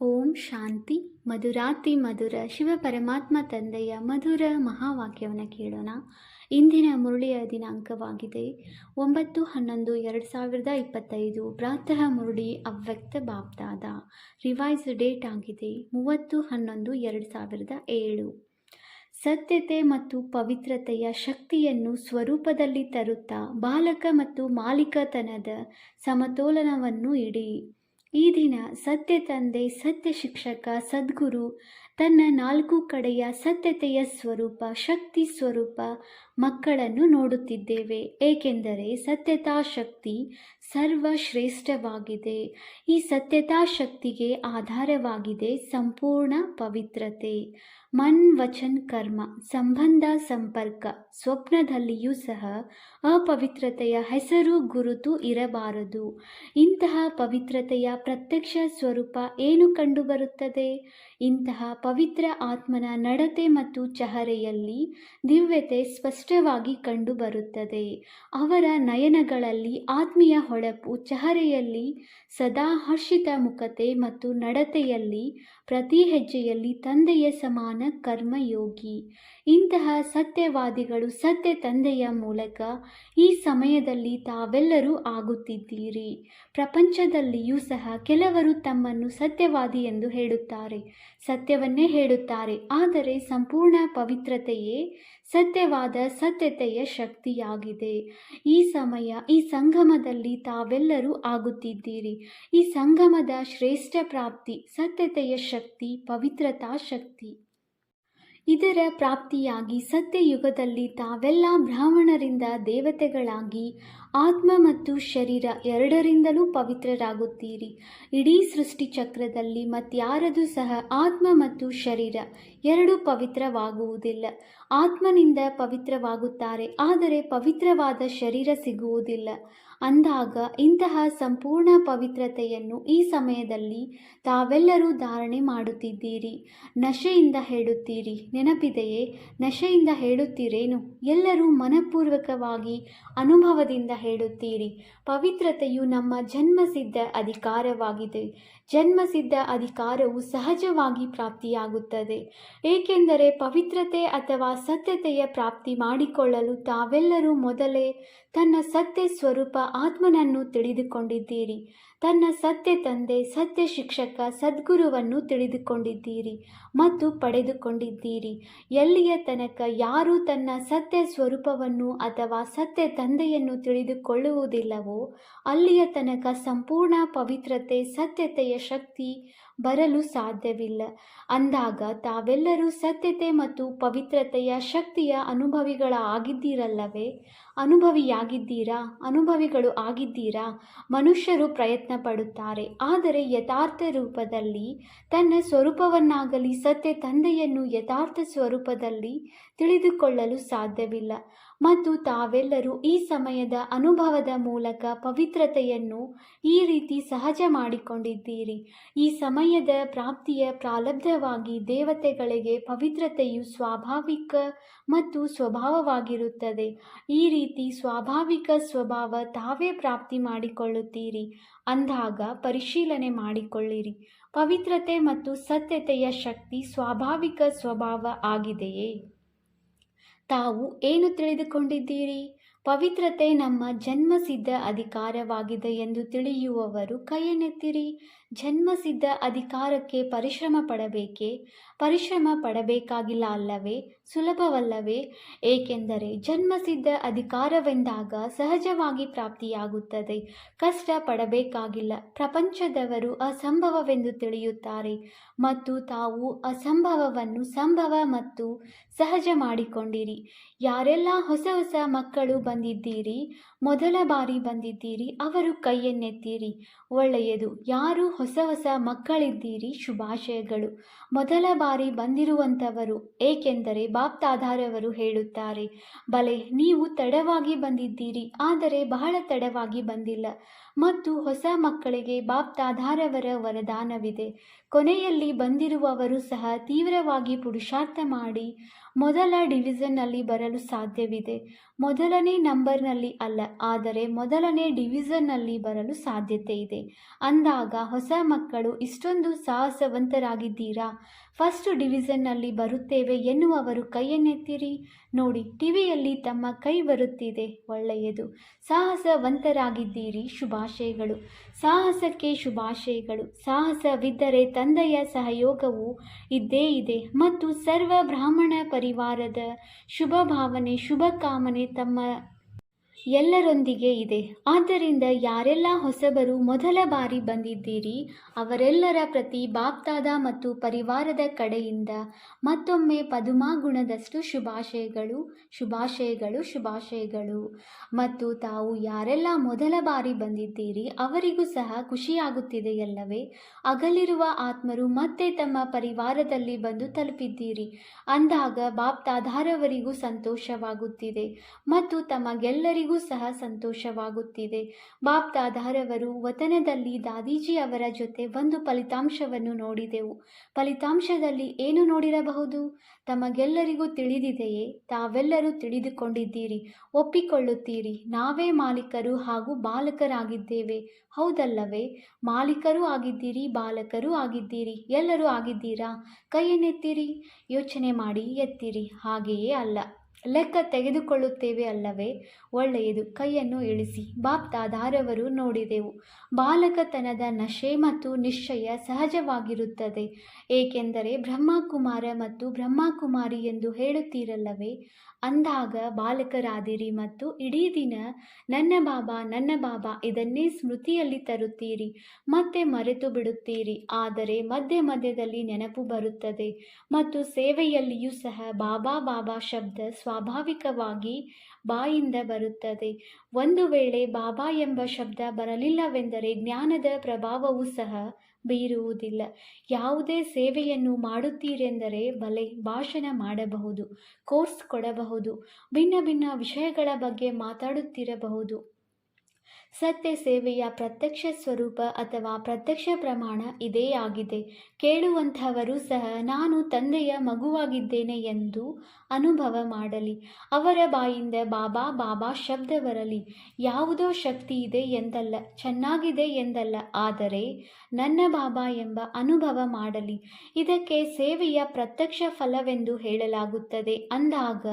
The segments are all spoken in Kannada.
ಓಂ ಶಾಂತಿ ಮಧುರಾತಿ ಮಧುರ ಶಿವ ಪರಮಾತ್ಮ ತಂದೆಯ ಮಧುರ ಮಹಾವಾಕ್ಯವನ್ನು ಕೇಳೋಣ. ಇಂದಿನ ಮುರುಳಿಯ ದಿನಾಂಕವಾಗಿದೆ. ಒಂಬತ್ತು ಹನ್ನೊಂದು ಎರಡು ಸಾವಿರದ ಇಪ್ಪತ್ತೈದು. ಪ್ರಾತಃ ಮುರುಳಿ ಅವ್ಯಕ್ತ ಬಾಬ್ದಾದ ರಿವೈಸ್ ಡೇಟ್ ಆಗಿದೆ. ಮೂವತ್ತು ಹನ್ನೊಂದು ಎರಡು ಸಾವಿರದ ಏಳು. ಸತ್ಯತೆ ಮತ್ತು ಪವಿತ್ರತೆಯ ಶಕ್ತಿಯನ್ನು ಸ್ವರೂಪದಲ್ಲಿ ತರುತ್ತಾ ಬಾಲಕ ಮತ್ತು ಮಾಲೀಕತನದ ಸಮತೋಲನವನ್ನು ಇಡಿ. ಈ ದಿನ ಸತ್ಯ ತಂದೆ ಸತ್ಯ ಶಿಕ್ಷಕ ಸದ್ಗುರು ತನ್ನ ನಾಲ್ಕು ಕಡೆಯ ಸತ್ಯತೆಯ ಸ್ವರೂಪ, ಶಕ್ತಿ ಸ್ವರೂಪ ಮಕ್ಕಳನ್ನು ನೋಡುತ್ತಿದ್ದೇವೆ. ಏಕೆಂದರೆ ಸತ್ಯತಾ ಶಕ್ತಿ ಸರ್ವಶ್ರೇಷ್ಠವಾಗಿದೆ. ಈ ಸತ್ಯತಾ ಶಕ್ತಿಗೆ ಆಧಾರವಾಗಿದೆ ಸಂಪೂರ್ಣ ಪವಿತ್ರತೆ. ಮನ್ ವಚನ್ ಕರ್ಮ, ಸಂಬಂಧ ಸಂಪರ್ಕ, ಸ್ವಪ್ನದಲ್ಲಿಯೂ ಸಹ ಅಪವಿತ್ರತೆಯ ಹೆಸರು ಗುರುತು ಇರಬಾರದು. ಇಂತಹ ಪವಿತ್ರತೆಯ ಪ್ರತ್ಯಕ್ಷ ಸ್ವರೂಪ ಏನು ಕಂಡುಬರುತ್ತದೆ? ಇಂತಹ ಪವಿತ್ರ ಆತ್ಮನ ನಡತೆ ಮತ್ತು ಚಹರೆಯಲ್ಲಿ ದಿವ್ಯತೆ ಸ್ಪಷ್ಟವಾಗಿ ಕಂಡುಬರುತ್ತದೆ. ಅವರ ನಯನಗಳಲ್ಲಿ ಆತ್ಮೀಯ ಹೊಳಪು ಚಹರೆಯಲ್ಲಿ ಸದಾ ಹರ್ಷಿತ ಮುಖತೆ ಮತ್ತು ನಡತೆಯಲ್ಲಿ ಪ್ರತಿ ಹೆಜ್ಜೆಯಲ್ಲಿ ತಂದೆಯ ಸಮಾನ ಕರ್ಮಯೋಗಿ. ಇಂತಹ ಸತ್ಯವಾದಿಗಳು ಸತ್ಯ ತಂದೆಯ ಮೂಲಕ ಈ ಸಮಯದಲ್ಲಿ ತಾವೆಲ್ಲರೂ ಆಗುತ್ತಿದ್ದೀರಿ. ಪ್ರಪಂಚದಲ್ಲಿಯೂ ಸಹ ಕೆಲವರು ತಮ್ಮನ್ನು ಸತ್ಯವಾದಿ ಎಂದು ಹೇಳುತ್ತಾರೆ. ಸತ್ಯವನ್ನೇ ಹೇಳುತ್ತಾರೆ. ಆದರೆ ಸಂಪೂರ್ಣ ಪವಿತ್ರತೆಯೇ ಸತ್ಯವಾದ ಸತ್ಯತೆಯ ಶಕ್ತಿಯಾಗಿದೆ. ಈ ಸಮಯ, ಈ ಸಂಗಮದಲ್ಲಿ ತಾವೆಲ್ಲರೂ ಆಗುತ್ತಿದ್ದೀರಿ. ಈ ಸಂಗಮದ ಶ್ರೇಷ್ಠ ಪ್ರಾಪ್ತಿ, ಸತ್ಯತೆಯ ಶಕ್ತಿ, ಪವಿತ್ರತಾ ಶಕ್ತಿ. ಇದರ ಪ್ರಾಪ್ತಿಯಾಗಿ ಸತ್ಯಯುಗದಲ್ಲಿ ತಾವೆಲ್ಲ ಬ್ರಾಹ್ಮಣರಿಂದ ದೇವತೆಗಳಾಗಿ ಆತ್ಮ ಮತ್ತು ಶರೀರ ಎರಡರಿಂದಲೂ ಪವಿತ್ರರಾಗುತ್ತೀರಿ. ಇಡೀ ಸೃಷ್ಟಿ ಚಕ್ರದಲ್ಲಿ ಮತ್ಯಾರದು ಸಹ ಆತ್ಮ ಮತ್ತು ಶರೀರ ಎರಡು ಪವಿತ್ರವಾಗುವುದಿಲ್ಲ. ಆತ್ಮನಿಂದ ಪವಿತ್ರವಾಗುತ್ತಾರೆ, ಆದರೆ ಪವಿತ್ರವಾದ ಶರೀರ ಸಿಗುವುದಿಲ್ಲ. ಅಂದಾಗ ಇಂತಹ ಸಂಪೂರ್ಣ ಪವಿತ್ರತೆಯನ್ನು ಈ ಸಮಯದಲ್ಲಿ ತಾವೆಲ್ಲರೂ ಧಾರಣೆ ಮಾಡುತ್ತಿದ್ದೀರಿ. ನಶೆಯಿಂದ ಹೇಳುತ್ತೀರಿ. ನೆನಪಿದೆಯೇ? ನಶೆಯಿಂದ ಹೇಳುತ್ತೀರೇನು? ಎಲ್ಲರೂ ಮನಪೂರ್ವಕವಾಗಿ ಅನುಭವದಿಂದ ಹೇಳುತ್ತೀರಿ. ಪವಿತ್ರತೆಯು ನಮ್ಮ ಜನ್ಮಸಿದ್ಧ ಅಧಿಕಾರವಾಗಿದೆ. ಜನ್ಮಸಿದ್ಧ ಅಧಿಕಾರವು ಸಹಜವಾಗಿ ಪ್ರಾಪ್ತಿಯಾಗುತ್ತದೆ. ಏಕೆಂದರೆ ಪವಿತ್ರತೆ ಅಥವಾ ಸತ್ಯತೆಯ ಪ್ರಾಪ್ತಿ ಮಾಡಿಕೊಳ್ಳಲು ತಾವೆಲ್ಲರೂ ಮೊದಲೇ ತನ್ನ ಸತ್ಯ ಸ್ವರೂಪ ಆತ್ಮನನ್ನು ತಿಳಿದುಕೊಂಡಿದ್ದೀರಿ. ತನ್ನ ಸತ್ಯ ತಂದೆ, ಸತ್ಯ ಶಿಕ್ಷಕ, ಸದ್ಗುರುವನ್ನು ತಿಳಿದುಕೊಂಡಿದ್ದೀರಿ ಮತ್ತು ಪಡೆದುಕೊಂಡಿದ್ದೀರಿ. ಎಲ್ಲಿಯ ತನಕ ಯಾರು ತನ್ನ ಸತ್ಯ ಸ್ವರೂಪವನ್ನು ಅಥವಾ ಸತ್ಯ ತಂದೆಯನ್ನು ತಿಳಿದುಕೊಳ್ಳುವುದಿಲ್ಲವೋ, ಅಲ್ಲಿಯ ತನಕ ಸಂಪೂರ್ಣ ಪವಿತ್ರತೆ, ಸತ್ಯತೆಯ ಶಕ್ತಿ ಬರಲು ಸಾಧ್ಯವಿಲ್ಲ. ಅಂದಾಗ ತಾವೆಲ್ಲರೂ ಸತ್ಯತೆ ಮತ್ತು ಪವಿತ್ರತೆಯ ಶಕ್ತಿಯ ಅನುಭವಿಗಳ ಆಗಿದ್ದೀರಲ್ಲವೇ ಅನುಭವಿಯಾಗಿದ್ದೀರಾ? ಅನುಭವಿಗಳು ಆಗಿದ್ದೀರಾ? ಮನುಷ್ಯರು ಪ್ರಯತ್ನ ಪಡುತ್ತಾರೆ ಆದರೆ ಯಥಾರ್ಥ ರೂಪದಲ್ಲಿ ತನ್ನ ಸ್ವರೂಪವನ್ನಾಗಲಿ ಸತ್ಯ ತಂದೆಯನ್ನು ಯಥಾರ್ಥ ಸ್ವರೂಪದಲ್ಲಿ ತಿಳಿದುಕೊಳ್ಳಲು ಸಾಧ್ಯವಿಲ್ಲ. ಮತ್ತು ತಾವೆಲ್ಲರೂ ಈ ಸಮಯದ ಅನುಭವದ ಮೂಲಕ ಪವಿತ್ರತೆಯನ್ನು ಈ ರೀತಿ ಸಹಜ ಮಾಡಿಕೊಂಡಿದ್ದೀರಿ. ಈ ಸಮಯದ ಪ್ರಾಪ್ತಿಯ ಪ್ರಾಲಬ್ಧವಾಗಿ ದೇವತೆಗಳಿಗೆ ಪವಿತ್ರತೆಯು ಸ್ವಾಭಾವಿಕ ಮತ್ತು ಸ್ವಭಾವವಾಗಿರುತ್ತದೆ. ಈ ರೀತಿ ಸ್ವಾಭಾವಿಕ ಸ್ವಭಾವ ತಾವೇ ಪ್ರಾಪ್ತಿ ಮಾಡಿಕೊಳ್ಳುತ್ತೀರಿ. ಅಂದಾಗ ಪರಿಶೀಲನೆ ಮಾಡಿಕೊಳ್ಳಿರಿ. ಪವಿತ್ರತೆ ಮತ್ತು ಸತ್ಯತೆಯ ಶಕ್ತಿ ಸ್ವಾಭಾವಿಕ ಸ್ವಭಾವ ಆಗಿದೆಯೇ? ತಾವು ಏನು ತಿಳಿದುಕೊಂಡಿದ್ದೀರಿ? ಪವಿತ್ರತೆ ನಮ್ಮ ಜನ್ಮಸಿದ್ಧ ಅಧಿಕಾರವಾಗಿದೆ ಎಂದು ತಿಳಿಯುವವರು ಕೈಯನ್ನೆತ್ತಿರಿ ಜನ್ಮಸಿದ್ಧ ಅಧಿಕಾರಕ್ಕೆ ಪರಿಶ್ರಮ ಪಡಬೇಕೇ? ಪರಿಶ್ರಮ ಪಡಬೇಕಾಗಿಲ್ಲ ಅಲ್ಲವೇ? ಸುಲಭವಲ್ಲವೇ? ಏಕೆಂದರೆ ಜನ್ಮಸಿದ್ಧ ಅಧಿಕಾರವೆಂದಾಗ ಸಹಜವಾಗಿ ಪ್ರಾಪ್ತಿಯಾಗುತ್ತದೆ. ಕಷ್ಟ ಪಡಬೇಕಾಗಿಲ್ಲ. ಪ್ರಪಂಚದವರು ಅಸಂಭವವೆಂದು ತಿಳಿಯುತ್ತಾರೆ. ಮತ್ತು ತಾವು ಅಸಂಭವವನ್ನು ಸಂಭವ ಮತ್ತು ಸಹಜ ಮಾಡಿಕೊಂಡಿರಿ. ಯಾರೆಲ್ಲ ಹೊಸ ಹೊಸ ಮಕ್ಕಳು ಬಂದಿದ್ದೀರಿ ಮೊದಲ ಬಾರಿ ಬಂದಿದ್ದೀರಿ, ಅವರು ಕೈಯನ್ನೆತ್ತೀರಿ. ಒಳ್ಳೆಯದು, ಯಾರು ಹೊಸ ಹೊಸ ಮಕ್ಕಳಿದ್ದೀರಿ, ಶುಭಾಶಯಗಳು. ಮೊದಲ ಬಾರಿ ಬಂದಿರುವಂಥವರು, ಏಕೆಂದರೆ ಬಾಪ್ತಾಧಾರವರು ಹೇಳುತ್ತಾರೆ, ಬಲೆ, ನೀವು ತಡವಾಗಿ ಬಂದಿದ್ದೀರಿ, ಆದರೆ ಬಹಳ ತಡವಾಗಿ ಬಂದಿಲ್ಲ. ಮತ್ತು ಹೊಸ ಮಕ್ಕಳಿಗೆ ಬಾಪ್ತಾಧಾರವರ ವರದಾನವಿದೆ. ಕೊನೆಯಲ್ಲಿ ಬಂದಿರುವವರು ಸಹ ತೀವ್ರವಾಗಿ ಪುರುಷಾರ್ಥ ಮಾಡಿ ಮೊದಲ ಡಿವಿಷನ್ನಲ್ಲಿ ಬರಲು ಸಾಧ್ಯವಿದೆ. ಮೊದಲನೇ ನಂಬರ್ನಲ್ಲಿ ಅಲ್ಲ, ಆದರೆ ಮೊದಲನೇ ಡಿವಿಷನ್ನಲ್ಲಿ ಬರಲು ಸಾಧ್ಯತೆ ಇದೆ. ಅಂದಾಗ ಹೊಸ ಮಕ್ಕಳು ಇಷ್ಟೊಂದು ಸಾಹಸವಂತರಾಗಿದ್ದೀರಾ? ಫಸ್ಟ್ ಡಿವಿಷನ್ನಲ್ಲಿ ಬರುತ್ತೇವೆ ಎನ್ನುವವರು ಕೈಯನ್ನೆತ್ತಿರಿ ನೋಡಿ, ಟಿವಿಯಲ್ಲಿ ತಮ್ಮ ಕೈ ಬರುತ್ತಿದೆ, ಒಳ್ಳೆಯದು. ಸಾಹಸವಂತರಾಗಿದ್ದೀರಿ, ಶುಭಾಶಯಗಳು. ಸಾಹಸಕ್ಕೆ ಶುಭಾಶಯಗಳು. ಸಾಹಸವಿದ್ದರೆ ತಂದೆಯ ಸಹಯೋಗವು ಇದ್ದೇ ಇದೆ. ಮತ್ತು ಸರ್ವ ಬ್ರಾಹ್ಮಣ ಪರಿವಾರದ ಶುಭ ಭಾವನೆ ಶುಭ ಕಾಮನೆ ತಮ್ಮ ಎಲ್ಲರೊಂದಿಗೆ ಇದೆ. ಆದ್ದರಿಂದ ಯಾರೆಲ್ಲ ಹೊಸಬರು ಮೊದಲ ಬಾರಿ ಬಂದಿದ್ದೀರಿ, ಅವರೆಲ್ಲರ ಪ್ರತಿ ಬಾಪ್ತಾದ ಮತ್ತು ಪರಿವಾರದ ಕಡೆಯಿಂದ ಮತ್ತೊಮ್ಮೆ ಪದುಮಾಗುಣದಷ್ಟು ಶುಭಾಶಯಗಳು ಶುಭಾಶಯಗಳು ಶುಭಾಶಯಗಳು. ಮತ್ತು ತಾವು ಯಾರೆಲ್ಲ ಮೊದಲ ಬಾರಿ ಬಂದಿದ್ದೀರಿ, ಅವರಿಗೂ ಸಹ ಖುಷಿಯಾಗುತ್ತಿದೆಯಲ್ಲವೇ ಅಗಲಿರುವ ಆತ್ಮರು ಮತ್ತೆ ತಮ್ಮ ಪರಿವಾರದಲ್ಲಿ ಬಂದು ತಲುಪಿದ್ದೀರಿ. ಅಂದಾಗ ಬಾಪ್ತಾಧಾರವರಿಗೂ ಸಂತೋಷವಾಗುತ್ತಿದೆ. ಮತ್ತು ತಮಗೆಲ್ಲರಿಗೂ ಸಹ ಸಂತೋಷವಾಗುತ್ತಿದೆ. ಬಾಪ್ತಾದಾರವರು ವತನದಲ್ಲಿ ದಾದೀಜಿ ಅವರ ಜೊತೆ ಒಂದು ಫಲಿತಾಂಶವನ್ನು ನೋಡಿದೆವು. ಫಲಿತಾಂಶದಲ್ಲಿ ಏನು ನೋಡಿರಬಹುದು? ತಮಗೆಲ್ಲರಿಗೂ ತಿಳಿದಿದೆಯೇ? ತಾವೆಲ್ಲರೂ ತಿಳಿದುಕೊಂಡಿದ್ದೀರಿ. ಒಪ್ಪಿಕೊಳ್ಳುತ್ತೀರಿ. ನಾವೇ ಮಾಲೀಕರು ಹಾಗೂ ಬಾಲಕರಾಗಿದ್ದೇವೆ. ಹೌದಲ್ಲವೇ? ಮಾಲೀಕರೂ ಆಗಿದ್ದೀರಿ, ಬಾಲಕರೂ ಆಗಿದ್ದೀರಿ. ಎಲ್ಲರೂ ಆಗಿದ್ದೀರಾ? ಕೈಯನ್ನೆತ್ತಿರಿ. ಯೋಚನೆ ಮಾಡಿ ಎತ್ತಿರಿ. ಹಾಗೆಯೇ ಅಲ್ಲ. ಲೆಕ್ಕ ತೆಗೆದುಕೊಳ್ಳುತ್ತೇವೆ ಅಲ್ಲವೇ? ಒಳ್ಳೆಯದು. ಕೈಯನ್ನು ಇಳಿಸಿ. ಬಾಪ್ತಾದಾರವರು ನೋಡಿದೆವು. ಬಾಲಕತನದ ನಶೆ ಮತ್ತು ನಿಶ್ಚಯ ಸಹಜವಾಗಿರುತ್ತದೆ. ಏಕೆಂದರೆ ಬ್ರಹ್ಮಕುಮಾರ ಮತ್ತು ಬ್ರಹ್ಮಕುಮಾರಿ ಎಂದು ಹೇಳುತ್ತೀರಲ್ಲವೇ? ಅಂದಾಗ ಬಾಲಕರಾದಿರಿ ಮತ್ತು ಇಡೀ ದಿನ ನನ್ನ ಬಾಬಾ ನನ್ನ ಬಾಬಾ, ಇದನ್ನೇ ಸ್ಮೃತಿಯಲ್ಲಿ ತರುತ್ತೀರಿ. ಮತ್ತೆ ಮರೆತು ಬಿಡುತ್ತೀರಿ. ಆದರೆ ಮಧ್ಯ ಮಧ್ಯದಲ್ಲಿ ನೆನಪು ಬರುತ್ತದೆ. ಮತ್ತು ಸೇವೆಯಲ್ಲಿಯೂ ಸಹ ಬಾಬಾ ಬಾಬಾ ಶಬ್ದ ಸ್ವಾಭಾವಿಕವಾಗಿ ಬಾಯಿಂದ ಬರುತ್ತದೆ. ಒಂದು ವೇಳೆ ಬಾಬಾ ಎಂಬ ಶಬ್ದ ಬರಲಿಲ್ಲವೆಂದರೆ ಜ್ಞಾನದ ಪ್ರಭಾವವೂ ಸಹ ಬೀರುವುದಿಲ್ಲ. ಯಾವುದೇ ಸೇವೆಯನ್ನು ಮಾಡುತ್ತೀರೆಂದರೆ ಬಲೆ, ಭಾಷಣ ಮಾಡಬಹುದು, ಕೋರ್ಸ್ ಕೊಡಬಹುದು, ಭಿನ್ನ ಭಿನ್ನ ವಿಷಯಗಳ ಬಗ್ಗೆ ಮಾತಾಡುತ್ತಿರಬಹುದು. ಸತ್ಯ ಸೇವೆಯ ಪ್ರತ್ಯಕ್ಷ ಸ್ವರೂಪ ಅಥವಾ ಪ್ರತ್ಯಕ್ಷ ಪ್ರಮಾಣ ಇದೇ ಆಗಿದೆ. ಕೇಳುವಂಥವರು ಸಹ, ನಾನು ತಂದೆಯ ಮಗುವಾಗಿದ್ದೇನೆ ಎಂದು ಅನುಭವ ಮಾಡಲಿ. ಅವರ ಬಾಯಿಂದ ಬಾಬಾ ಬಾಬಾ ಶಬ್ದ ಬರಲಿ. ಯಾವುದೋ ಶಕ್ತಿ ಇದೆ ಎಂದಲ್ಲ, ಚೆನ್ನಾಗಿದೆ ಎಂದಲ್ಲ. ಆದರೆ ನನ್ನ ಬಾಬಾ ಎಂಬ ಅನುಭವ ಮಾಡಲಿ. ಇದಕ್ಕೆ ಸೇವೆಯ ಪ್ರತ್ಯಕ್ಷ ಫಲವೆಂದು ಹೇಳಲಾಗುತ್ತದೆ. ಅಂದಾಗ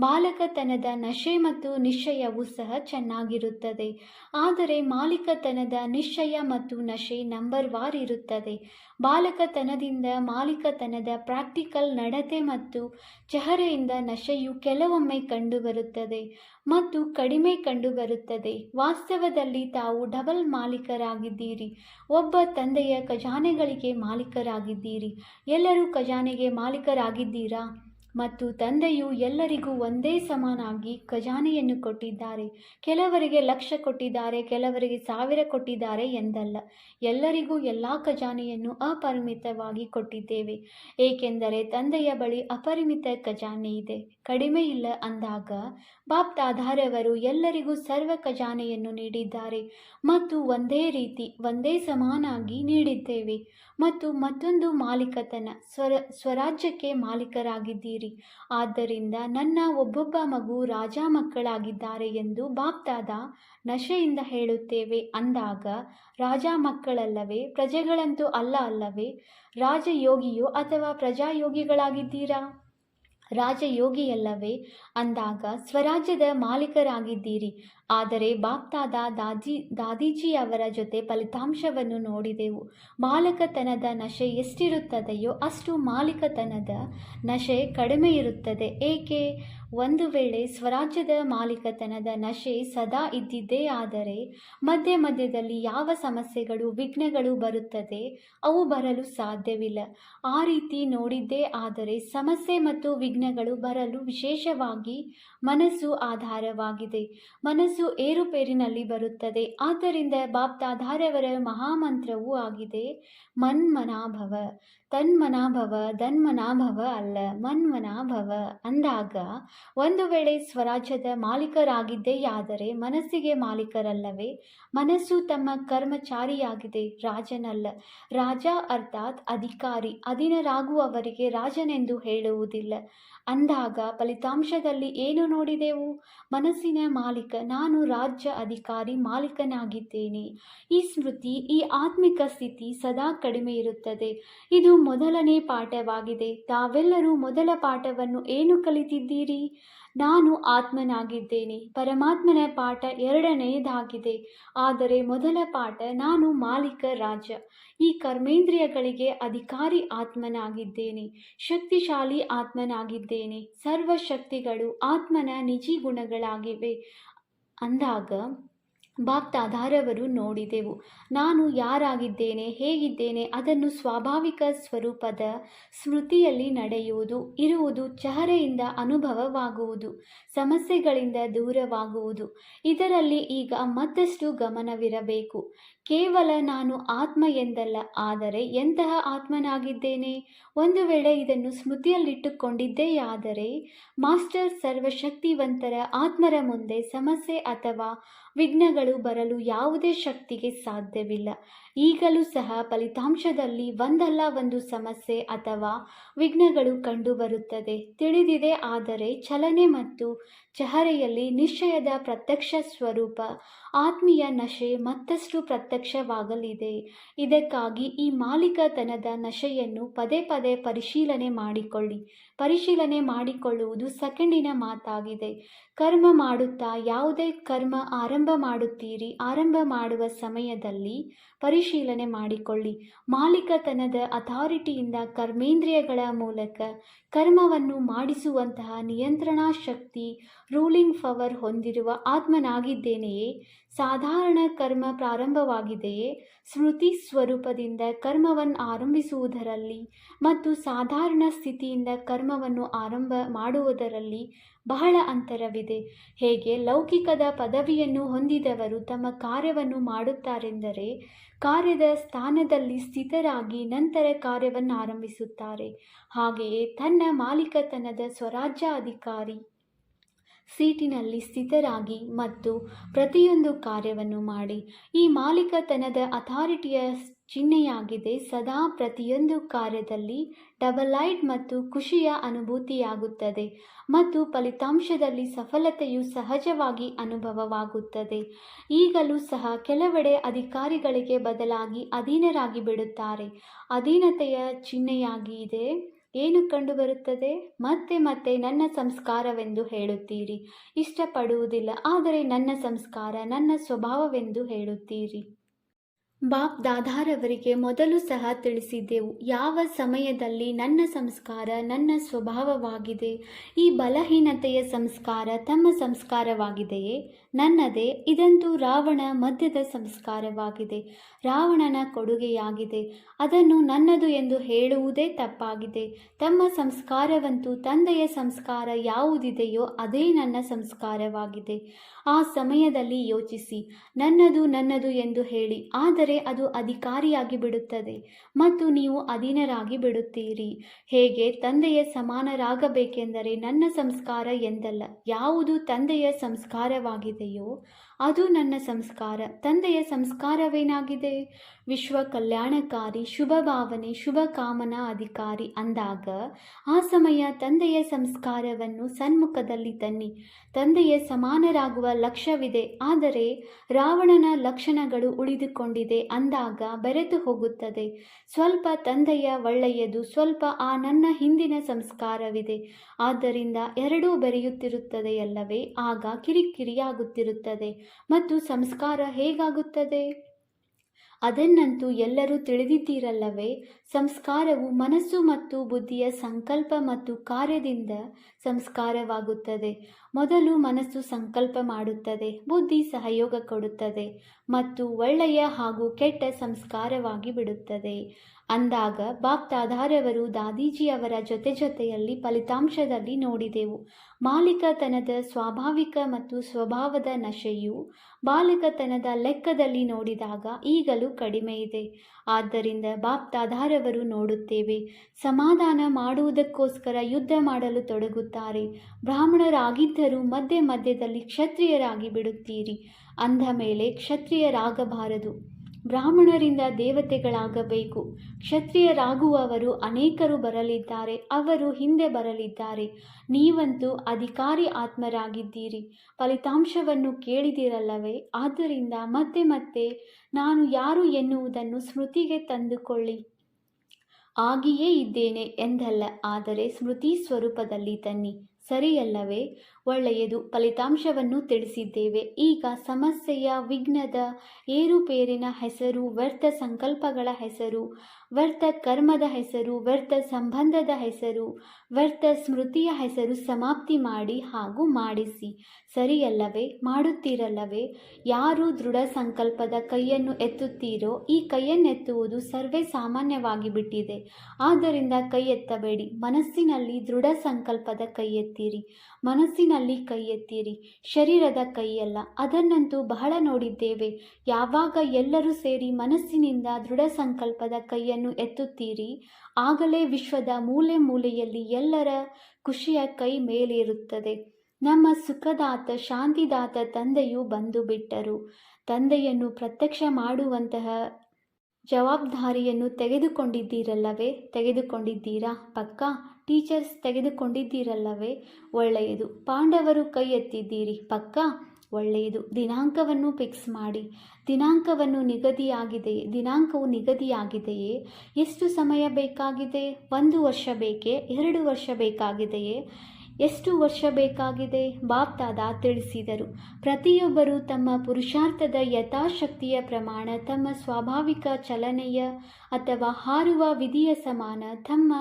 ಬಾಲಕತನದ ನಶೆ ಮತ್ತು ನಿಶ್ಚಯವೂ ಸಹ ಚೆನ್ನಾಗಿರುತ್ತದೆ. ಆದರೆ ಮಾಲೀಕತನದ ನಿಶ್ಚಯ ಮತ್ತು ನಶೆ ನಂಬರ್ ವಾರ್ ಇರುತ್ತದೆ. ಬಾಲಕತನದಿಂದ ಮಾಲೀಕತನದ ಪ್ರಾಕ್ಟಿಕಲ್ ನಡತೆ ಮತ್ತು ಚಹರೆಯಿಂದ ನಶೆಯು ಕೆಲವೊಮ್ಮೆ ಕಂಡುಬರುತ್ತದೆ ಮತ್ತು ಕಡಿಮೆ ಕಂಡುಬರುತ್ತದೆ. ವಾಸ್ತವದಲ್ಲಿ ತಾವು ಡಬಲ್ ಮಾಲೀಕರಾಗಿದ್ದೀರಿ. ಒಬ್ಬ ತಂದೆಯ ಖಜಾನೆಗಳಿಗೆ ಮಾಲೀಕರಾಗಿದ್ದೀರಿ. ಎಲ್ಲರೂ ಖಜಾನೆಗೆ ಮಾಲೀಕರಾಗಿದ್ದೀರಾ? ಮತ್ತು ತಂದೆಯು ಎಲ್ಲರಿಗೂ ಒಂದೇ ಸಮಾನಾಗಿ ಖಜಾನೆಯನ್ನು ಕೊಟ್ಟಿದ್ದಾರೆ. ಕೆಲವರಿಗೆ ಲಕ್ಷ ಕೊಟ್ಟಿದ್ದಾರೆ, ಕೆಲವರಿಗೆ ಸಾವಿರ ಕೊಟ್ಟಿದ್ದಾರೆ ಎಂದಲ್ಲ. ಎಲ್ಲರಿಗೂ ಎಲ್ಲ ಖಜಾನೆಯನ್ನು ಅಪರಿಮಿತವಾಗಿ ಕೊಟ್ಟಿದ್ದೇವೆ. ಏಕೆಂದರೆ ತಂದೆಯ ಬಳಿ ಅಪರಿಮಿತ ಖಜಾನೆ ಇದೆ. ಕಡಿಮೆ ಇಲ್ಲ ಅಂದಾಗ ಬಾಪ್ತಾಧಾರವರು ಎಲ್ಲರಿಗೂ ಸರ್ವ ಖಜಾನೆಯನ್ನು ನೀಡಿದ್ದಾರೆ ಮತ್ತು ಒಂದೇ ರೀತಿ, ಒಂದೇ ಸಮಾನಾಗಿ ನೀಡಿದ್ದೇವೆ. ಮತ್ತು ಮತ್ತೊಂದು ಮಾಲೀಕತನ, ಸ್ವರ, ಸ್ವರಾಜ್ಯಕ್ಕೆ ಮಾಲೀಕರಾಗಿದ್ದೀರಿ. ಆದ್ದರಿಂದ ನನ್ನ ಒಬ್ಬೊಬ್ಬ ಮಗು ರಾಜ ಮಕ್ಕಳಾಗಿದ್ದಾರೆ ಎಂದು ಬಾಪ್ತಾದ ನಶೆಯಿಂದ ಹೇಳುತ್ತೇವೆ. ಅಂದಾಗ ರಾಜ ಮಕ್ಕಳಲ್ಲವೇ, ಪ್ರಜೆಗಳಂತೂ ಅಲ್ಲ ಅಲ್ಲವೇ, ರಾಜಯೋಗಿಯೋ ಅಥವಾ ಪ್ರಜಾಯೋಗಿಗಳಾಗಿದ್ದೀರಾ? ರಾಜಯೋಗಿಯಲ್ಲವೇ? ಅಂದಾಗ ಸ್ವರಾಜ್ಯದ ಮಾಲೀಕರಾಗಿದ್ದೀರಿ. ಆದರೆ ಬಾಪ್ತಾದ ದಾದಿ ದಾದೀಜಿಯವರ ಜೊತೆ ಫಲಿತಾಂಶವನ್ನು ನೋಡಿದೆವು. ಮಾಲಕತನದ ನಶೆ ಎಷ್ಟಿರುತ್ತದೆಯೋ ಅಷ್ಟು ಮಾಲೀಕತನದ ನಶೆ ಕಡಿಮೆ ಇರುತ್ತದೆ ಏಕೆ? ಒಂದು ವೇಳೆ ಸ್ವರಾಜ್ಯದ ಮಾಲೀಕತನದ ನಶೆ ಸದಾ ಇದ್ದಿದ್ದೇ ಆದರೆ ಮಧ್ಯ ಮಧ್ಯದಲ್ಲಿ ಯಾವ ಸಮಸ್ಯೆಗಳು, ವಿಘ್ನಗಳು ಬರುತ್ತದೆ, ಅವು ಬರಲು ಸಾಧ್ಯವಿಲ್ಲ. ಆ ರೀತಿ ನೋಡಿದ್ದೇ ಆದರೆ ಸಮಸ್ಯೆ ಮತ್ತು ವಿಘ್ನಗಳು ಬರಲು ವಿಶೇಷವಾಗಿ ಮನಸ್ಸು ಆಧಾರವಾಗಿದೆ. ಮನಸ್ಸು ಏರುಪೇರಿನಲ್ಲಿ ಬರುತ್ತದೆ. ಆದ್ದರಿಂದ ಬಾಪ್ತಾಧಾರವರ ಮಹಾಮಂತ್ರವೂ ಆಗಿದೆ, ಮನ್ಮನಾಭವ, ತನ್ಮನಾಭವ, ಧನ್ಮನಾಭವ ಅಲ್ಲ, ಮನ್ಮನಾಭವ ಅಂದಾಗ ಒಂದು ವೇಳೆ ಸ್ವರಾಜ್ಯದ ಮಾಲೀಕರಾಗಿದ್ದೆಯಾದರೆ ಮನಸ್ಸಿಗೆ ಮಾಲೀಕರಲ್ಲವೇ? ಮನಸ್ಸು ತಮ್ಮ ಕರ್ಮಚಾರಿಯಾಗಿದೆ, ರಾಜನಲ್ಲ. ರಾಜ ಅರ್ಥಾತ್ ಅಧಿಕಾರಿ, ಅಧೀನರಾಗುವವರಿಗೆ ರಾಜನೆಂದು ಹೇಳುವುದಿಲ್ಲ. ಅಂದಾಗ ಫಲಿತಾಂಶದಲ್ಲಿ ಏನು ನೋಡಿದೆವು? ಮನಸ್ಸಿನ ಮಾಲೀಕ, ನಾನು ರಾಜ್ಯ ಅಧಿಕಾರಿ ಮಾಲೀಕನಾಗಿದ್ದೇನೆ. ಈ ಸ್ಮೃತಿ, ಈ ಆತ್ಮಿಕ ಸ್ಥಿತಿ ಸದಾ ಕಡಿಮೆ ಇರುತ್ತದೆ. ಇದು ಮೊದಲನೇ ಪಾಠವಾಗಿದೆ. ತಾವೆಲ್ಲರೂ ಮೊದಲ ಪಾಠವನ್ನು ಏನು ಕಲಿತಿದ್ದೀರಿ? ನಾನು ಆತ್ಮನಾಗಿದ್ದೇನೆ. ಪರಮಾತ್ಮನ ಪಾಠ ಎರಡನೆಯದಾಗಿದೆ. ಆದರೆ ಮೊದಲ ಪಾಠ ನಾನು ಮಾಲೀಕ ರಾಜ. ಈ ಕರ್ಮೇಂದ್ರಿಯಗಳಿಗೆ ಅಧಿಕಾರಿ ಆತ್ಮನಾಗಿದ್ದೇನೆ. ಶಕ್ತಿಶಾಲಿ ಆತ್ಮನಾಗಿದ್ದೇನೆ. ಸರ್ವ ಶಕ್ತಿಗಳು ಆತ್ಮನ ನಿಜಿ ಗುಣಗಳಾಗಿವೆ. ಅಂದಾಗ ಬಾಪ್ತಾದಾರವರು ನೋಡಿದೆವು. ನಾನು ಯಾರಾಗಿದ್ದೇನೆ, ಹೇಗಿದ್ದೇನೆ, ಅದನ್ನು ಸ್ವಾಭಾವಿಕ ಸ್ವರೂಪದ ಸ್ಮೃತಿಯಲ್ಲಿ ನಡೆಯುವುದು, ಇರುವುದು ಚಹರೆಯಿಂದ ಅನುಭವವಾಗುವುದು, ಸಮಸ್ಯೆಗಳಿಂದ ದೂರವಾಗುವುದು. ಇದರಲ್ಲಿ ಈಗ ಮತ್ತಷ್ಟು ಗಮನವಿರಬೇಕು. ಕೇವಲ ನಾನು ಆತ್ಮ ಎಂದಲ್ಲ, ಆದರೆ ಎಂತಹ ಆತ್ಮನಾಗಿದ್ದೇನೆ? ಒಂದು ವೇಳೆ ಇದನ್ನು ಸ್ಮೃತಿಯಲ್ಲಿಟ್ಟುಕೊಂಡಿದ್ದೇಯಾದರೆ ಮಾಸ್ಟರ್ ಸರ್ವಶಕ್ತಿವಂತರ ಆತ್ಮರ ಮುಂದೆ ಸಮಸ್ಯೆ ಅಥವಾ ವಿಘ್ನಗಳು ಬರಲು ಯಾವುದೇ ಶಕ್ತಿಗೆ ಸಾಧ್ಯವಿಲ್ಲ. ಈಗಲೂ ಸಹ ಫಲಿತಾಂಶದಲ್ಲಿ ಒಂದಲ್ಲ ಒಂದು ಸಮಸ್ಯೆ ಅಥವಾ ವಿಘ್ನಗಳು ಕಂಡುಬರುತ್ತದೆ. ತಿಳಿದಿದೆ, ಆದರೆ ಚಲನೆ ಮತ್ತು ಚಹರೆಯಲ್ಲಿ ನಿಶ್ಚಯದ ಪ್ರತ್ಯಕ್ಷ ಸ್ವರೂಪ, ಆತ್ಮೀಯ ನಶೆ ಮತ್ತಷ್ಟು ಪ್ರತ್ಯಕ್ಷವಾಗಲಿದೆ. ಇದಕ್ಕಾಗಿ ಈ ಮಾಲೀಕತನದ ನಶೆಯನ್ನು ಪದೇ ಪದೇ ಪರಿಶೀಲನೆ ಮಾಡಿಕೊಳ್ಳಿ. ಪರಿಶೀಲನೆ ಮಾಡಿಕೊಳ್ಳುವುದು ಸೆಕೆಂಡಿನ ಮಾತಾಗಿದೆ. ಕರ್ಮ ಮಾಡುತ್ತಾ ಯಾವುದೇ ಕರ್ಮ ಆರಂಭ ಮಾಡುತ್ತೀರಿ, ಆರಂಭ ಮಾಡುವ ಸಮಯದಲ್ಲಿ ಪರಿಶೀಲನೆ ಮಾಡಿಕೊಳ್ಳಿ. ಮಾಲೀಕತನದ ಅಥಾರಿಟಿಯಿಂದ ಕರ್ಮೇಂದ್ರಿಯಗಳ ಮೂಲಕ ಕರ್ಮವನ್ನು ಮಾಡಿಸುವಂತಹ ನಿಯಂತ್ರಣಾ ಶಕ್ತಿ, ರೂಲಿಂಗ್ ಪವರ್ ಹೊಂದಿರುವ ಆತ್ಮನಾಗಿದ್ದೇನೆಯೇ? ಸಾಧಾರಣ ಕರ್ಮ ಪ್ರಾರಂಭವಾಗಿದೆಯೇ? ಸ್ಮೃತಿ ಸ್ವರೂಪದಿಂದ ಕರ್ಮವನ್ನು ಆರಂಭಿಸುವುದರಲ್ಲಿ ಮತ್ತು ಸಾಧಾರಣ ಸ್ಥಿತಿಯಿಂದ ಕರ್ಮವನ್ನು ಆರಂಭ ಮಾಡುವುದರಲ್ಲಿ ಬಹಳ ಅಂತರವಿದೆ. ಹೇಗೆ ಲೌಕಿಕದ ಪದವಿಯನ್ನು ಹೊಂದಿದವರು ತಮ್ಮ ಕಾರ್ಯವನ್ನು ಮಾಡುತ್ತಾರೆಂದರೆ ಕಾರ್ಯದ ಸ್ಥಾನದಲ್ಲಿ ಸ್ಥಿತರಾಗಿ ನಂತರ ಕಾರ್ಯವನ್ನು ಆರಂಭಿಸುತ್ತಾರೆ ಹಾಗೆಯೇ ತನ್ನ ಮಾಲೀಕತನದ ಸ್ವರಾಜ್ಯ ಅಧಿಕಾರಿ ಸೀಟಿನಲ್ಲಿ ಸ್ಥಿತರಾಗಿ ಮತ್ತು ಪ್ರತಿಯೊಂದು ಕಾರ್ಯವನ್ನು ಮಾಡಿ. ಈ ಮಾಲೀಕತನದ ಅಥಾರಿಟಿಯ ಚಿಹ್ನೆಯಾಗಿದೆ. ಸದಾ ಪ್ರತಿಯೊಂದು ಕಾರ್ಯದಲ್ಲಿ ಡಬಲೈಡ್ ಮತ್ತು ಖುಷಿಯ ಅನುಭೂತಿಯಾಗುತ್ತದೆ ಮತ್ತು ಫಲಿತಾಂಶದಲ್ಲಿ ಸಫಲತೆಯು ಸಹಜವಾಗಿ ಅನುಭವವಾಗುತ್ತದೆ. ಈಗಲೂ ಸಹ ಕೆಲವೆಡೆ ಅಧಿಕಾರಿಗಳಿಗೆ ಬದಲಾಗಿ ಅಧೀನರಾಗಿ ಬಿಡುತ್ತಾರೆ. ಅಧೀನತೆಯ ಚಿಹ್ನೆಯಾಗಿದೆ ಏನು ಕಂಡುಬರುತ್ತದೆ? ಮತ್ತೆ ಮತ್ತೆ ನನ್ನ ಸಂಸ್ಕಾರವೆಂದು ಹೇಳುತ್ತೀರಿ. ಇಷ್ಟಪಡುವುದಿಲ್ಲ, ಆದರೆ ನನ್ನ ಸಂಸ್ಕಾರ ನನ್ನ ಸ್ವಭಾವವೆಂದು ಹೇಳುತ್ತೀರಿ. ಬಾಪ್ ದಾದಾರವರಿಗೆ ಮೊದಲು ಸಹ ತಿಳಿಸಿದ್ದೆವು ಯಾವ ಸಮಯದಲ್ಲಿ ನನ್ನ ಸಂಸ್ಕಾರ ನನ್ನ ಸ್ವಭಾವವಾಗಿದೆ? ಈ ಬಲಹೀನತೆಯ ಸಂಸ್ಕಾರ ತಮ್ಮ ಸಂಸ್ಕಾರವಾಗಿದೆಯೇ? ನನ್ನದೇ, ಇದಂತೂ ರಾವಣ ಮಧ್ಯದ ಸಂಸ್ಕಾರವಾಗಿದೆ. ರಾವಣನ ಕೊಡುಗೆಯಾಗಿದೆ. ಅದನ್ನು ನನ್ನದು ಎಂದು ಹೇಳುವುದೇ ತಪ್ಪಾಗಿದೆ. ತಮ್ಮ ಸಂಸ್ಕಾರವಂತೂ ತಂದೆಯ ಸಂಸ್ಕಾರ ಯಾವುದಿದೆಯೋ ಅದೇ ನನ್ನ ಸಂಸ್ಕಾರವಾಗಿದೆ. ಆ ಸಮಯದಲ್ಲಿ ಯೋಚಿಸಿ. ನನ್ನದು ನನ್ನದು ಎಂದು ಹೇಳಿ. ಆದರೆ ಅದು ಅಧಿಕಾರಿಯಾಗಿ ಬಿಡುತ್ತದೆ. ಮತ್ತು ನೀವು ಅಧೀನರಾಗಿ ಬಿಡುತ್ತೀರಿ. ಹೇಗೆ? ತಂದೆಯ ಸಮಾನರಾಗಬೇಕೆಂದರೆ ನನ್ನ ಸಂಸ್ಕಾರ ಎಂದಲ್ಲ. ಯಾವುದು ತಂದೆಯ ಸಂಸ್ಕಾರವಾಗಿದೆಯೋ ಅದು ನನ್ನ ಸಂಸ್ಕಾರ. ತಂದೆಯ ಸಂಸ್ಕಾರವೇನಾಗಿದೆ? ವಿಶ್ವ ಕಲ್ಯಾಣಕಾರಿ ಶುಭ ಭಾವನೆ ಶುಭ ಕಾಮನಾ ಅಧಿಕಾರಿ ಅಂದಾಗ, ಆ ಸಮಯ ತಂದೆಯ ಸಂಸ್ಕಾರವನ್ನು ಸನ್ಮುಖದಲ್ಲಿ ತನ್ನಿ. ತಂದೆಯ ಸಮಾನರಾಗುವ ಲಕ್ಷ್ಯವಿದೆ. ಆದರೆ ರಾವಣನ ಲಕ್ಷಣಗಳು ಉಳಿದುಕೊಂಡಿದೆ ಅಂದಾಗ ಬೆರೆತು ಹೋಗುತ್ತದೆ. ಸ್ವಲ್ಪ ತಂದೆಯ ಒಳ್ಳೆಯದು, ಸ್ವಲ್ಪ ಆ ನನ್ನ ಹಿಂದಿನ ಸಂಸ್ಕಾರವಿದೆ. ಆದ್ದರಿಂದ ಎರಡೂ ಬೆರೆಯುತ್ತಿರುತ್ತದೆಯಲ್ಲವೇ? ಆಗ ಕಿರಿಕಿರಿಯಾಗುತ್ತಿರುತ್ತದೆ. ಮತ್ತು ಸಂಸ್ಕಾರ ಹೇಗಾಗುತ್ತದೆ? ಅದನ್ನಂತೂ ಎಲ್ಲರೂ ತಿಳಿದಿದ್ದೀರಲ್ಲವೇ? ಸಂಸ್ಕಾರವು ಮನಸ್ಸು ಮತ್ತು ಬುದ್ಧಿಯ ಸಂಕಲ್ಪ ಮತ್ತು ಕಾರ್ಯದಿಂದ ಸಂಸ್ಕಾರವಾಗುತ್ತದೆ. ಮೊದಲು ಮನಸ್ಸು ಸಂಕಲ್ಪ ಮಾಡುತ್ತದೆ, ಬುದ್ಧಿ ಸಹಯೋಗ ಕೊಡುತ್ತದೆ ಮತ್ತು ಒಳ್ಳೆಯ ಹಾಗೂ ಕೆಟ್ಟ ಸಂಸ್ಕಾರವಾಗಿ ಬಿಡುತ್ತದೆ. ಅಂದಾಗ ಬಾಪ್ ದಾದಾರವರು ದಾದೀಜಿಯವರ ಜೊತೆ ಜೊತೆಯಲ್ಲಿ ಫಲಿತಾಂಶದಲ್ಲಿ ನೋಡಿದೆವು. ಮಾಲೀಕತನದ ಸ್ವಾಭಾವಿಕ ಮತ್ತು ಸ್ವಭಾವದ ನಶೆಯು ಬಾಲಕತನದ ಲೆಕ್ಕದಲ್ಲಿ ನೋಡಿದಾಗ ಈಗಲೂ ಕಡಿಮೆ ಇದೆ. ಆದ್ದರಿಂದ ಬಾಪ್ ದಾದಾರ ನೋಡುತ್ತೇವೆ. ಸಮಾಧಾನ ಮಾಡುವುದಕ್ಕೋಸ್ಕರ ಯುದ್ಧ ಮಾಡಲು ತೊಡಗುತ್ತಾರೆ. ಬ್ರಾಹ್ಮಣರಾಗಿದ್ದರೂ ಮಧ್ಯೆ ಮಧ್ಯದಲ್ಲಿ ಕ್ಷತ್ರಿಯರಾಗಿ ಬಿಡುತ್ತೀರಿ. ಅಂದ ಮೇಲೆ ಕ್ಷತ್ರಿಯರಾಗಬಾರದು. ಬ್ರಾಹ್ಮಣರಿಂದ ದೇವತೆಗಳಾಗಬೇಕು. ಕ್ಷತ್ರಿಯರಾಗುವವರು ಅನೇಕರು ಬರಲಿದ್ದಾರೆ, ಅವರು ಹಿಂದೆ ಬರಲಿದ್ದಾರೆ. ನೀವಂತೂ ಅಧಿಕಾರಿ ಆತ್ಮರಾಗಿದ್ದೀರಿ. ಫಲಿತಾಂಶವನ್ನು ಕೇಳಿದಿರಲ್ಲವೇ? ಆದ್ದರಿಂದ ಮತ್ತೆ ಮತ್ತೆ ನಾನು ಯಾರು ಎನ್ನುವುದನ್ನು ಸ್ಮೃತಿಗೆ ತಂದುಕೊಳ್ಳಿ. ಆಗಿಯೇ ಇದ್ದೇನೆ ಎಂದಲ್ಲ, ಆದರೆ ಸ್ಮೃತಿ ಸ್ವರೂಪದಲ್ಲಿ ತನ್ನಿ. ಸರಿಯಲ್ಲವೇ? ಒಳ್ಳೆಯದು ಫಲಿತಾಂಶವನ್ನು ತಿಳಿಸಿದ್ದೇವೆ. ಈಗ ಸಮಸ್ಯೆಯ ವಿಘ್ನದ ಏರುಪೇರಿನ ಹೆಸರು, ವ್ಯರ್ಥ ಸಂಕಲ್ಪಗಳ ಹೆಸರು, ವ್ಯರ್ಥ ಕರ್ಮದ ಹೆಸರು, ವ್ಯರ್ಥ ಸಂಬಂಧದ ಹೆಸರು, ವ್ಯರ್ಥ ಸ್ಮೃತಿಯ ಹೆಸರು ಸಮಾಪ್ತಿ ಮಾಡಿ ಹಾಗೂ ಮಾಡಿಸಿ. ಸರಿಯಲ್ಲವೇ? ಮಾಡುತ್ತೀರಲ್ಲವೇ? ಯಾರು ದೃಢ ಸಂಕಲ್ಪದ ಕೈಯನ್ನು ಎತ್ತುತ್ತೀರೋ ಈ ಕೈಯನ್ನೆತ್ತುವುದು ಸರ್ವೇ ಸಾಮಾನ್ಯವಾಗಿ ಬಿಟ್ಟಿದೆ. ಆದ್ದರಿಂದ ಕೈ ಎತ್ತಬೇಡಿ ಮನಸ್ಸಿನಲ್ಲಿ ದೃಢ ಸಂಕಲ್ಪದ ಕೈ ಎತ್ತಿರಿ ಮನಸ್ಸಿನಲ್ಲಿ ಕೈ ಎತ್ತಿರಿ. ಶರೀರದ ಕೈಯಲ್ಲ, ಅದನ್ನಂತೂ ಬಹಳ ನೋಡಿದ್ದೇವೆ. ಯಾವಾಗ ಎಲ್ಲರೂ ಸೇರಿ ಮನಸ್ಸಿನಿಂದ ದೃಢ ಸಂಕಲ್ಪದ ಕೈಯನ್ನು ಎತ್ತುತ್ತೀರಿ, ಆಗಲೇ ವಿಶ್ವದ ಮೂಲೆ ಮೂಲೆಯಲ್ಲಿ ಎಲ್ಲರ ಖುಷಿಯ ಕೈ ಮೇಲಿರುತ್ತದೆ. ನಮ್ಮ ಸುಖದಾತ, ಶಾಂತಿದಾತ ತಂದೆಯು ಬಂದು ಬಿಟ್ಟರು. ತಂದೆಯನ್ನು ಪ್ರತ್ಯಕ್ಷ ಮಾಡುವಂತಹ ಜವಾಬ್ದಾರಿಯನ್ನು ತೆಗೆದುಕೊಂಡಿದ್ದೀರಲ್ಲವೇ? ತೆಗೆದುಕೊಂಡಿದ್ದೀರಾ? ಪಕ್ಕಾ? ಟೀಚರ್ಸ್ ತೆಗೆದುಕೊಂಡಿದ್ದೀರಲ್ಲವೇ? ಒಳ್ಳೆಯದು. ಪಾಂಡವರು ಕೈ ಎತ್ತಿದ್ದೀರಿ. ಪಕ್ಕಾ? ಒಳ್ಳೆಯದು. ದಿನಾಂಕವನ್ನು ಫಿಕ್ಸ್ ಮಾಡಿ. ದಿನಾಂಕವನ್ನು ನಿಗದಿಯಾಗಿದೆಯೇ? ದಿನಾಂಕವು ನಿಗದಿಯಾಗಿದೆಯೇ? ಎಷ್ಟು ಸಮಯ ಬೇಕಾಗಿದೆ? ಒಂದು ವರ್ಷ ಬೇಕೇ? ಎರಡು ವರ್ಷ ಬೇಕಾಗಿದೆಯೇ? ಎಷ್ಟು ವರ್ಷ ಬೇಕಾಗಿದೆ ಬಾಪ್ತಾದ ತಿಳಿಸಿದರು. ಪ್ರತಿಯೊಬ್ಬರೂ ತಮ್ಮ ಪುರುಷಾರ್ಥದ ಯಥಾಶಕ್ತಿಯ ಪ್ರಮಾಣ, ತಮ್ಮ ಸ್ವಾಭಾವಿಕ ಚಲನೆಯ ಅಥವಾ ಹಾರುವ ವಿಧಿಯ ಸಮಾನ, ತಮ್ಮ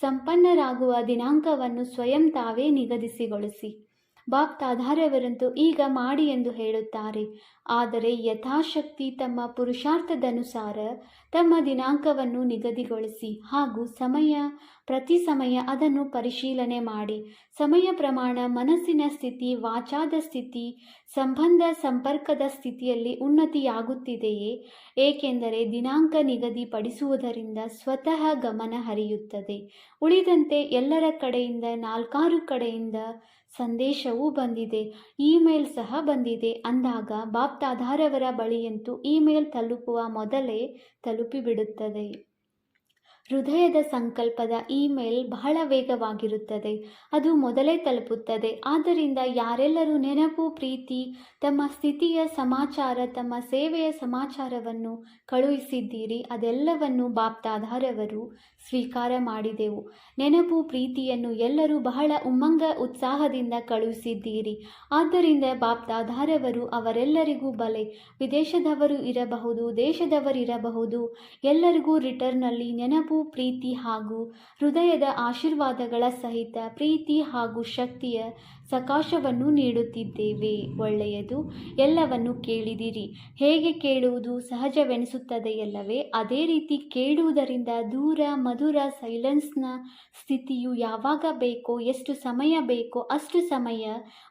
ಸಂಪನ್ನರಾಗುವ ದಿನಾಂಕವನ್ನು ಸ್ವಯಂ ತಾವೇ ನಿಗದಿಸಿಗೊಳಿಸಿ. ಬಾಪ್ತಾಧಾರವರಂತೂ ಈಗ ಮಾಡಿ ಎಂದು ಹೇಳುತ್ತಾರೆ. ಆದರೆ ಯಥಾಶಕ್ತಿ ತಮ್ಮ ಪುರುಷಾರ್ಥದನುಸಾರ ತಮ್ಮ ದಿನಾಂಕವನ್ನು ನಿಗದಿಗೊಳಿಸಿ ಹಾಗೂ ಸಮಯ, ಪ್ರತಿ ಸಮಯ ಅದನ್ನು ಪರಿಶೀಲನೆ ಮಾಡಿ. ಸಮಯ ಪ್ರಮಾಣ, ಮನಸ್ಸಿನ ಸ್ಥಿತಿ, ವಾಚಾದ ಸ್ಥಿತಿ, ಸಂಬಂಧ, ಸಂಪರ್ಕದ ಸ್ಥಿತಿಯಲ್ಲಿ ಉನ್ನತಿಯಾಗುತ್ತಿದೆಯೇ? ಏಕೆಂದರೆ ದಿನಾಂಕ ನಿಗದಿಪಡಿಸುವುದರಿಂದ ಸ್ವತಃ ಗಮನ ಹರಿಯುತ್ತದೆ. ಉಳಿದಂತೆ ಎಲ್ಲರ ಕಡೆಯಿಂದ ನಾಲ್ಕಾರು ಕಡೆಯಿಂದ ಸಂದೇಶವೂ ಬಂದಿದೆ. ಇಮೇಲ್ ಸಹ ಬಂದಿದೆ. ಅಂದಾಗ ಬಾಪ್ತಾಧಾರವರ ಬಳಿಯಂತೂ ಇಮೇಲ್ ತಲುಪುವ ಮೊದಲೇ ತಲುಪಿಬಿಡುತ್ತದೆ. ಹೃದಯದ ಸಂಕಲ್ಪದ ಇಮೇಲ್ ಬಹಳ ವೇಗವಾಗಿರುತ್ತದೆ. ಅದು ಮೊದಲೇ ತಲುಪುತ್ತದೆ. ಆದ್ದರಿಂದ ಯಾರೆಲ್ಲರೂ ನೆನಪು, ಪ್ರೀತಿ, ತಮ್ಮ ಸ್ಥಿತಿಯ ಸಮಾಚಾರ, ತಮ್ಮ ಸೇವೆಯ ಸಮಾಚಾರವನ್ನು ಕಳುಹಿಸಿದ್ದೀರಿ. ಅದೆಲ್ಲವನ್ನು ಬಾಪ್ತಾಧಾರವರು ಸ್ವೀಕಾರ ಮಾಡಿದೆವು. ನೆನಪು, ಪ್ರೀತಿಯನ್ನು ಎಲ್ಲರೂ ಬಹಳ ಉಮ್ಮಂಗ ಉತ್ಸಾಹದಿಂದ ಕಳುಹಿಸಿದ್ದೀರಿ. ಆದ್ದರಿಂದ ಬಾಪ್ತಾಧಾರವರು ಅವರೆಲ್ಲರಿಗೂ ಬಲೆ. ವಿದೇಶದವರು ಇರಬಹುದು, ದೇಶದವರಿರಬಹುದು. ಎಲ್ಲರಿಗೂ ರಿಟರ್ನಲ್ಲಿ ನೆನಪು ಪ್ರೀತಿ ಹಾಗೂ ಹೃದಯದ ಆಶೀರ್ವಾದಗಳ ಸಹಿತ ಪ್ರೀತಿ ಹಾಗೂ ಶಕ್ತಿಯ ಸಕಾಶವನ್ನು ನೀಡುತ್ತಿದ್ದೇವೆ. ಒಳ್ಳೆಯದು. ಎಲ್ಲವನ್ನು ಕೇಳಿದಿರಿ. ಹೇಗೆ ಕೇಳುವುದು ಸಹಜವೆನಿಸುತ್ತದೆಯಲ್ಲವೇ ಅದೇ ರೀತಿ ಕೇಳುವುದರಿಂದ ದೂರ ಮಧುರ ಸೈಲೆನ್ಸ್ನ ಸ್ಥಿತಿಯು ಯಾವಾಗ ಬೇಕೋ, ಎಷ್ಟು ಸಮಯ ಬೇಕೋ, ಅಷ್ಟು ಸಮಯ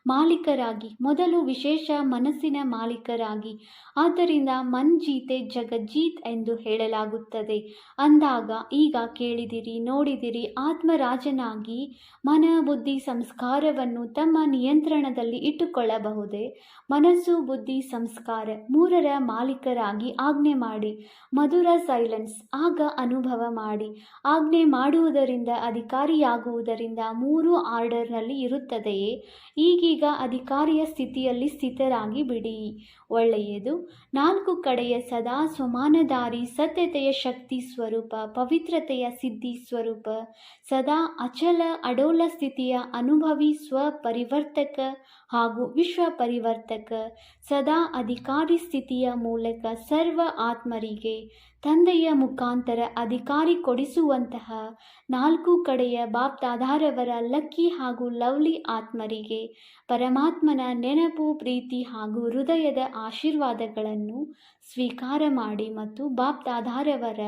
ಮಾಲೀಕರಾಗಿ, ಮೊದಲು ವಿಶೇಷ ಮನಸ್ಸಿನ ಮಾಲೀಕರಾಗಿ. ಆದ್ದರಿಂದ ಮನ್ ಜೀತೆ ಜಗಜ್ಜೀತ್ ಎಂದು ಹೇಳಲಾಗುತ್ತದೆ. ಅಂದಾಗ ಈಗ ಕೇಳಿದಿರಿ, ನೋಡಿದಿರಿ, ಆತ್ಮರಾಜನಾಗಿ ಮನ ಬುದ್ಧಿ ಸಂಸ್ಕಾರವನ್ನು ತಮ್ಮ ನಿಯಂತ್ರಣದಲ್ಲಿ ಇಟ್ಟುಕೊಳ್ಳಬಹುದೇ? ಮನಸ್ಸು, ಬುದ್ಧಿ, ಸಂಸ್ಕಾರ ಮೂರರ ಮಾಲೀಕರಾಗಿ ಆಜ್ಞೆ ಮಾಡಿ. ಮಧುರ ಸೈಲೆನ್ಸ್, ಆಗ ಅನುಭವ ಮಾಡಿ. ಆಜ್ಞೆ ಮಾಡುವುದರಿಂದ, ಅಧಿಕಾರಿಯಾಗುವುದರಿಂದ ಮೂರು ಆರ್ಡರ್ನಲ್ಲಿ ಇರುತ್ತದೆಯೇ? ಈಗೀಗ ಅಧಿಕಾರಿಯ ಸ್ಥಿತಿಯಲ್ಲಿ ಸ್ಥಿತರಾಗಿ ಬಿಡಿ. ಒಳ್ಳೆಯದು. ನಾಲ್ಕು ಕಡೆಯ ಸದಾ ಸಮಾನದಾರಿ, ಸತ್ಯತೆಯ ಶಕ್ತಿ ಸ್ವರೂಪ, ಪವಿತ್ರತೆಯ ಸಿದ್ಧಿ ಸ್ವರೂಪ, ಸದಾ ಅಚಲ, ಅಡೋಲ ಸ್ಥಿತಿಯ ಅನುಭವಿ ಸ್ವಪರಿವರ್ತಕ ಹಾಗೂ ವಿಶ್ವ ಪರಿವರ್ತಕ ಸದಾ ಅಧಿಕಾರಿ ಸ್ಥಿತಿಯ ಮೂಲಕ ಸರ್ವ ಆತ್ಮರಿಗೆ ತಂದೆಯ ಮುಖಾಂತರ ಅಧಿಕಾರಿ ಕೊಡಿಸುವಂತಹ ನಾಲ್ಕು ಕಡೆಯ ಬಾಪ್ತಾಧಾರವರ ಲಕ್ಕಿ ಹಾಗೂ ಲವ್ಲಿ ಆತ್ಮರಿಗೆ ಪರಮಾತ್ಮನ ನೆನಪು, ಪ್ರೀತಿ ಹಾಗೂ ಹೃದಯದ ಆಶೀರ್ವಾದಗಳನ್ನು ಸ್ವೀಕಾರ ಮಾಡಿ ಮತ್ತು ಬಾಪ್ತಾಧಾರವರ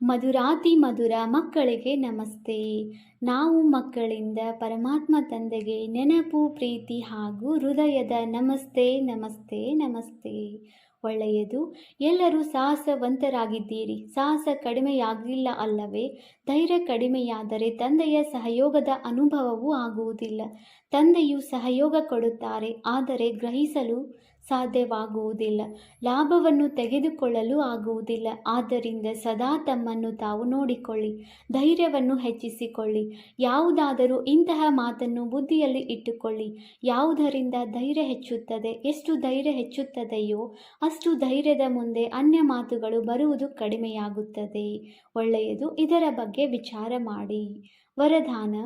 ಮಧುರಾತಿ ಮಧುರ ಮಕ್ಕಳಿಗೆ ನಮಸ್ತೆ. ನಾವು ಮಕ್ಕಳಿಂದ ಪರಮಾತ್ಮ ತಂದೆಗೆ ನೆನಪು, ಪ್ರೀತಿ ಹಾಗೂ ಹೃದಯದ ನಮಸ್ತೆ ನಮಸ್ತೆ ನಮಸ್ತೆ. ಒಳ್ಳೆಯದು. ಎಲ್ಲರೂ ಸಾಹಸವಂತರಾಗಿದ್ದೀರಿ. ಸಾಹಸ ಕಡಿಮೆಯಾಗಲಿಲ್ಲ ಅಲ್ಲವೇ? ಧೈರ್ಯ ಕಡಿಮೆಯಾದರೆ ತಂದೆಯ ಸಹಯೋಗದ ಅನುಭವವೂ ಆಗುವುದಿಲ್ಲ. ತಂದೆಯು ಸಹಯೋಗ ಕೊಡುತ್ತಾರೆ, ಆದರೆ ಗ್ರಹಿಸಲು ಸಾಧ್ಯವಾಗುವುದಿಲ್ಲ. ಲಾಭವನ್ನು ತೆಗೆದುಕೊಳ್ಳಲು ಆಗುವುದಿಲ್ಲ. ಆದ್ದರಿಂದ ಸದಾ ತಮ್ಮನ್ನು ತಾವು ನೋಡಿಕೊಳ್ಳಿ, ಧೈರ್ಯವನ್ನು ಹೆಚ್ಚಿಸಿಕೊಳ್ಳಿ. ಯಾವುದಾದರೂ ಇಂತಹ ಮಾತನ್ನು ಬುದ್ಧಿಯಲ್ಲಿ ಇಟ್ಟುಕೊಳ್ಳಿ. ಯಾವುದರಿಂದ ಧೈರ್ಯ ಹೆಚ್ಚುತ್ತದೆ, ಎಷ್ಟು ಧೈರ್ಯ ಹೆಚ್ಚುತ್ತದೆಯೋ ಅಷ್ಟು ಧೈರ್ಯದ ಮುಂದೆ ಅನ್ಯ ಮಾತುಗಳು ಬರುವುದು ಕಡಿಮೆಯಾಗುತ್ತದೆ. ಒಳ್ಳೆಯದು, ಇದರ ಬಗ್ಗೆ ವಿಚಾರ ಮಾಡಿ. ವರದಾನ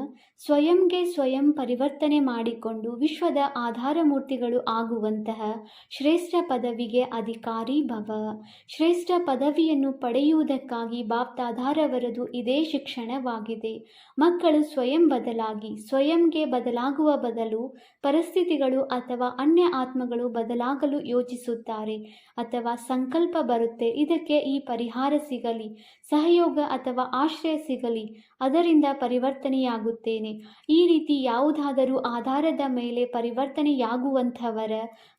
ಸ್ವಯಂಗೆ ಸ್ವಯಂ ಪರಿವರ್ತನೆ ಮಾಡಿಕೊಂಡು ವಿಶ್ವದ ಆಧಾರ ಮೂರ್ತಿಗಳು ಆಗುವಂತಹ ಶ್ರೇಷ್ಠ ಪದವಿಗೆ ಅಧಿಕಾರಿ ಭವ. ಶ್ರೇಷ್ಠ ಪದವಿಯನ್ನು ಪಡೆಯುವುದಕ್ಕಾಗಿ ಬಾಪ್ತಾಧಾರವರದು ಇದೇ ಶಿಕ್ಷಣವಾಗಿದೆ. ಮಕ್ಕಳು ಸ್ವಯಂ ಬದಲಾಗಿ, ಸ್ವಯಂಗೆ ಬದಲಾಗುವ ಬದಲು ಪರಿಸ್ಥಿತಿಗಳು ಅಥವಾ ಅನ್ಯ ಆತ್ಮಗಳು ಬದಲಾಗಲು ಯೋಚಿಸುತ್ತಾರೆ ಅಥವಾ ಸಂಕಲ್ಪ ಬರುತ್ತೆ. ಇದಕ್ಕೆ ಈ ಪರಿಹಾರ ಸಿಗಲಿ, ಸಹಯೋಗ ಅಥವಾ ಆಶ್ರಯ ಸಿಗಲಿ ಅದರಿಂದ ಪರಿವರ್ತನೆಯಾಗುತ್ತೇನೆ. ಈ ರೀತಿ ಯಾವುದಾದರೂ ಆಧಾರದ ಮೇಲೆ ಪರಿವರ್ತನೆಯಾಗುವಂಥವರ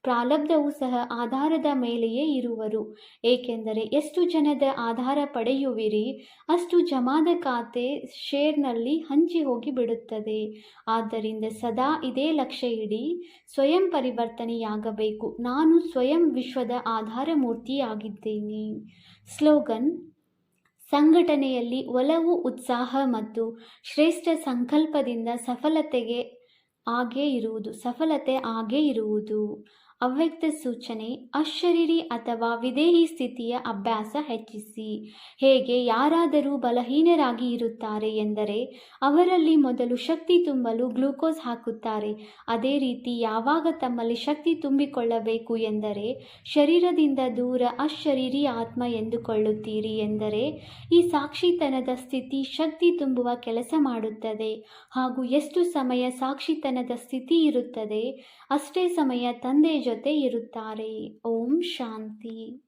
ಪ್ರಾರಬ್ಧವು ಸಹ ಆಧಾರದ ಮೇಲೆಯೇ ಇರುವರು. ಏಕೆಂದರೆ ಎಷ್ಟು ಜನದ ಆಧಾರ ಪಡೆಯುವಿರಿ, ಅಷ್ಟು ಜಮಾದ ಖಾತೆ ಶೇರ್ನಲ್ಲಿ ಹಂಚಿ ಹೋಗಿ ಬಿಡುತ್ತದೆ. ಆದ್ದರಿಂದ ಸದಾ ಇದೇ ಲಕ್ಷ್ಯ ಇಡಿ, ಸ್ವಯಂ ಪರಿವರ್ತನೆಯಾಗಬೇಕು. ನಾನು ಸ್ವಯಂ ವಿಶ್ವದ ಆಧಾರ ಮೂರ್ತಿಯಾಗಿದ್ದೇನೆ ಸ್ಲೋಗನ್ ಸಂಘಟನೆಯಲ್ಲಿ ಒಲವು ಉತ್ಸಾಹ ಮತ್ತು ಶ್ರೇಷ್ಠ ಸಂಕಲ್ಪದಿಂದ ಸಫಲತೆಗೆ ಆಗೇ ಇರುವುದು ಸಫಲತೆ ಆಗೇ ಇರುವುದು. ಅವ್ಯಕ್ತ ಸೂಚನೆ, ಅಶರೀರಿ ಅಥವಾ ವಿದೇಹಿ ಸ್ಥಿತಿಯ ಅಭ್ಯಾಸ ಹೆಚ್ಚಿಸಿ. ಹೇಗೆ ಯಾರಾದರೂ ಬಲಹೀನರಾಗಿ ಇರುತ್ತಾರೆ ಎಂದರೆ, ಅವರಲ್ಲಿ ಮೊದಲು ಶಕ್ತಿ ತುಂಬಲು ಗ್ಲೂಕೋಸ್ ಹಾಕುತ್ತಾರೆ. ಅದೇ ರೀತಿ ಯಾವಾಗ ತಮ್ಮಲ್ಲಿ ಶಕ್ತಿ ತುಂಬಿಕೊಳ್ಳಬೇಕು ಎಂದರೆ, ಶರೀರದಿಂದ ದೂರ ಅಶರೀರಿ ಆತ್ಮ ಎಂದುಕೊಳ್ಳುತ್ತೀರಿ ಎಂದರೆ, ಈ ಸಾಕ್ಷಿತನದ ಸ್ಥಿತಿ ಶಕ್ತಿ ತುಂಬುವ ಕೆಲಸ ಮಾಡುತ್ತದೆ. ಹಾಗೂ ಎಷ್ಟು ಸಮಯ ಸಾಕ್ಷಿತನದ ಸ್ಥಿತಿ ಇರುತ್ತದೆ ಅಷ್ಟೇ ಸಮಯ ತಂದೆ ಜೊತೆ ಇರುತ್ತಾರೆ. ಓಂ ಶಾಂತಿ.